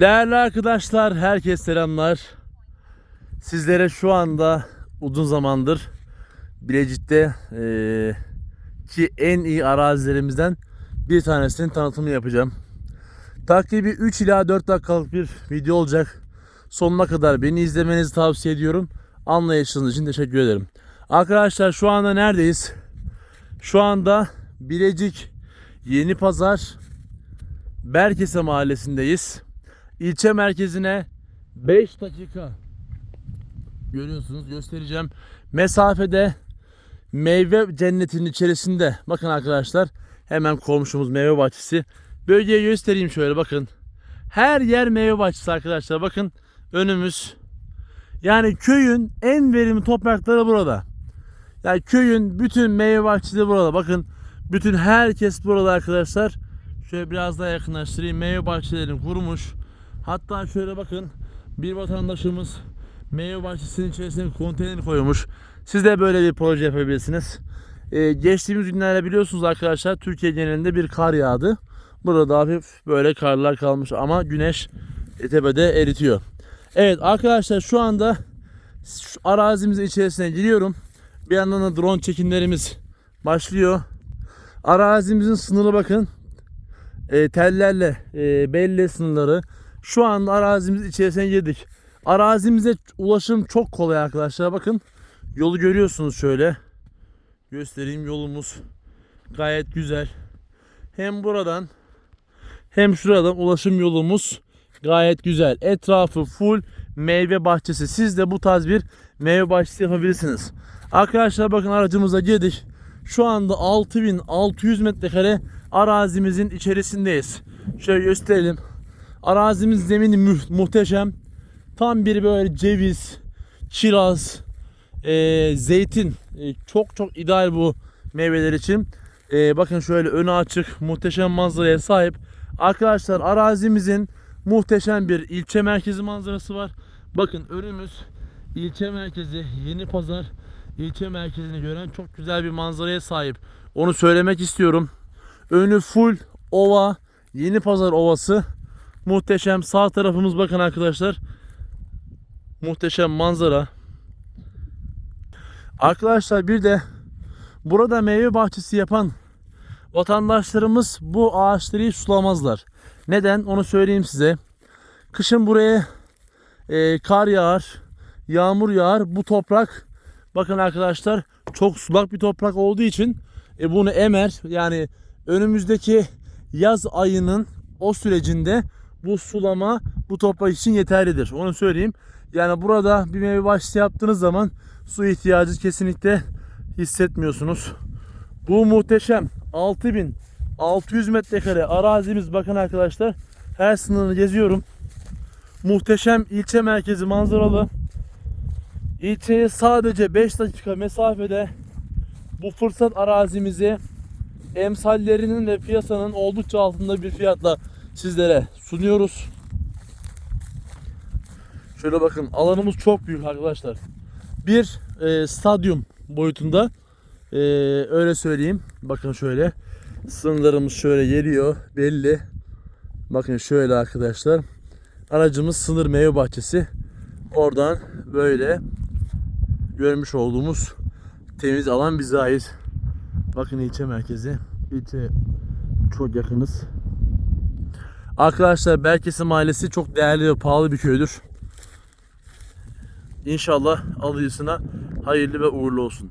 Değerli arkadaşlar, herkes selamlar. Sizlere şu anda uzun zamandır Bilecik'te eee, ki en iyi arazilerimizden bir tanesinin tanıtımını yapacağım. Takribi 3 ila 4 dakikalık bir video olacak. Sonuna kadar beni izlemenizi tavsiye ediyorum. Anlayışınız için teşekkür ederim. Arkadaşlar şu anda neredeyiz? Şu anda Bilecik Yeni Pazar Berkese mahallesindeyiz. İlçe merkezine 5 dakika görüyorsunuz göstereceğim. Mesafede meyve cennetinin içerisinde bakın arkadaşlar hemen komşumuz meyve bahçesi. Bölgeyi göstereyim şöyle bakın. Her yer meyve bahçesi arkadaşlar bakın önümüz. Yani köyün en verimli toprakları burada. Yani köyün bütün meyve bahçesi burada. Bakın bütün herkes burada arkadaşlar. Şöyle biraz daha yakınlaştırayım. Meyve bahçelerini kurmuş. Hatta şöyle bakın bir vatandaşımız meyve bahçesinin içerisine konteyner koymuş. Siz de böyle bir proje yapabilirsiniz. Ee, geçtiğimiz günlerde biliyorsunuz arkadaşlar Türkiye genelinde bir kar yağdı. Burada hafif böyle karlar kalmış ama güneş tepede eritiyor. Evet arkadaşlar şu anda şu arazimizin içerisine giriyorum. Bir yandan da drone çekimlerimiz başlıyor. Arazimizin sınırı bakın. E, tellerle e, belli sınırları. Şu anda arazimizin içerisine girdik. Arazimize ulaşım çok kolay arkadaşlar. Bakın yolu görüyorsunuz şöyle. Göstereyim yolumuz gayet güzel. Hem buradan hem şuradan ulaşım yolumuz gayet güzel. Etrafı full meyve bahçesi. Siz de bu tarz bir meyve bahçesi yapabilirsiniz. Arkadaşlar bakın aracımıza girdik. Şu anda 6600 metrekare arazimizin içerisindeyiz. Şöyle gösterelim. Arazimiz zemini mu- muhteşem. Tam bir böyle ceviz, kiraz, e, zeytin. E, çok çok ideal bu meyveler için. E, bakın şöyle önü açık, muhteşem manzaraya sahip. Arkadaşlar arazimizin muhteşem bir ilçe merkezi manzarası var. Bakın önümüz ilçe merkezi, Yeni Pazar ilçe merkezini gören çok güzel bir manzaraya sahip. Onu söylemek istiyorum. Önü full ova, Yeni Pazar Ovası. Muhteşem. Sağ tarafımız bakın arkadaşlar. Muhteşem manzara. Arkadaşlar bir de burada meyve bahçesi yapan vatandaşlarımız bu ağaçları hiç sulamazlar. Neden? Onu söyleyeyim size. Kışın buraya e, kar yağar, yağmur yağar. Bu toprak bakın arkadaşlar çok sulak bir toprak olduğu için e, bunu emer. Yani önümüzdeki yaz ayının o sürecinde bu sulama bu toprak için yeterlidir. Onu söyleyeyim. Yani burada bir meyve bahçesi yaptığınız zaman su ihtiyacı kesinlikle hissetmiyorsunuz. Bu muhteşem 6600 metrekare arazimiz bakın arkadaşlar. Her sınırını geziyorum. Muhteşem ilçe merkezi manzaralı. İlçeye sadece 5 dakika mesafede bu fırsat arazimizi emsallerinin ve piyasanın oldukça altında bir fiyatla sizlere sunuyoruz. Şöyle bakın alanımız çok büyük arkadaşlar. Bir e, stadyum boyutunda e, öyle söyleyeyim. Bakın şöyle sınırlarımız şöyle geliyor belli. Bakın şöyle arkadaşlar. Aracımız sınır meyve bahçesi. Oradan böyle görmüş olduğumuz temiz alan bize ait. Bakın ilçe merkezi. İlçe çok yakınız. Arkadaşlar Berkesi Mahallesi çok değerli ve pahalı bir köydür. İnşallah alıcısına hayırlı ve uğurlu olsun.